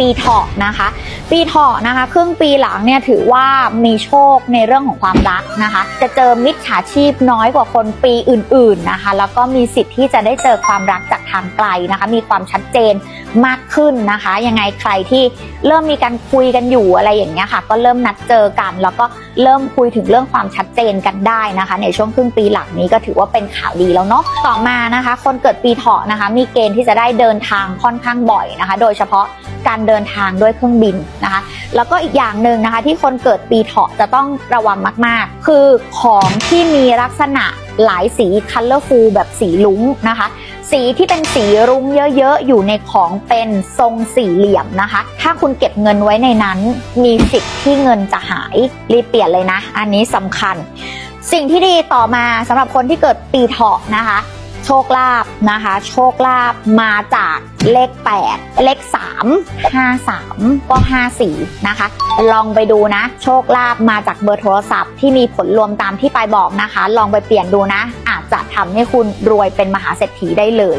ปีเถาะนะคะ ปีเถาะนะคะครึ่งปีหลังเนี่ยถือว่ามีโชคในเรื่องของความรักนะคะ จะเจอมิจฉาชีพน้อยกว่าคนปีอื่น ๆนะคะ แล้วก็มีสิทธิ์ที่จะได้เจอความรักจากทางไกลนะคะ มีความชัดเจนมากขึ้นนะคะ ยังไงใครที่เริ่มมีการคุยกันอยู่อะไรอย่างเงี้ยค่ะ ก็เริ่มนัดเจอกัน แล้วก็เริ่มคุยถึงเรื่องความชัดเจนกันได้นะคะ ในช่วงครึ่งปีหลังนี้ก็ถือว่าเป็นข่าวดีแล้วเนาะต่อมานะคะ คนเกิดปีเถาะนะคะ มีเกณฑ์ที่จะได้เดินทางค่อนข้างบ่อยนะคะ โดยเฉพาะ การเดินทางด้วยเครื่องบินนะคะ แล้วก็อีกอย่างหนึ่งนะคะ ที่คนเกิดปีเถาะจะต้องระวังมาก ๆ คือของที่มีลักษณะหลายสี colorful แบบสีลุ้งนะคะ สีที่เป็นสีรุ้งเยอะ ๆ อยู่ในของเป็นทรงสี่เหลี่ยมนะคะ ถ้าคุณเก็บเงินไว้ในนั้น มีสิทธิ์ที่เงินจะหายรีบเปลี่ยนเลยนะ อันนี้สำคัญ สิ่งที่ดีต่อมาสำหรับคนที่เกิดปีเถาะนะคะ ชคลาภนะคะ โชคลาภมาจากเลข 8 เลข 3 5 3 ก็ 54 นะคะ ลองไปดูนะ โชคลาภมาจากเบอร์โทรศัพท์ที่มีผลรวมตามที่ปายบอกนะคะ ลองไปเปลี่ยนดูนะ อาจจะทำให้คุณรวยเป็นมหาเศรษฐีได้เลย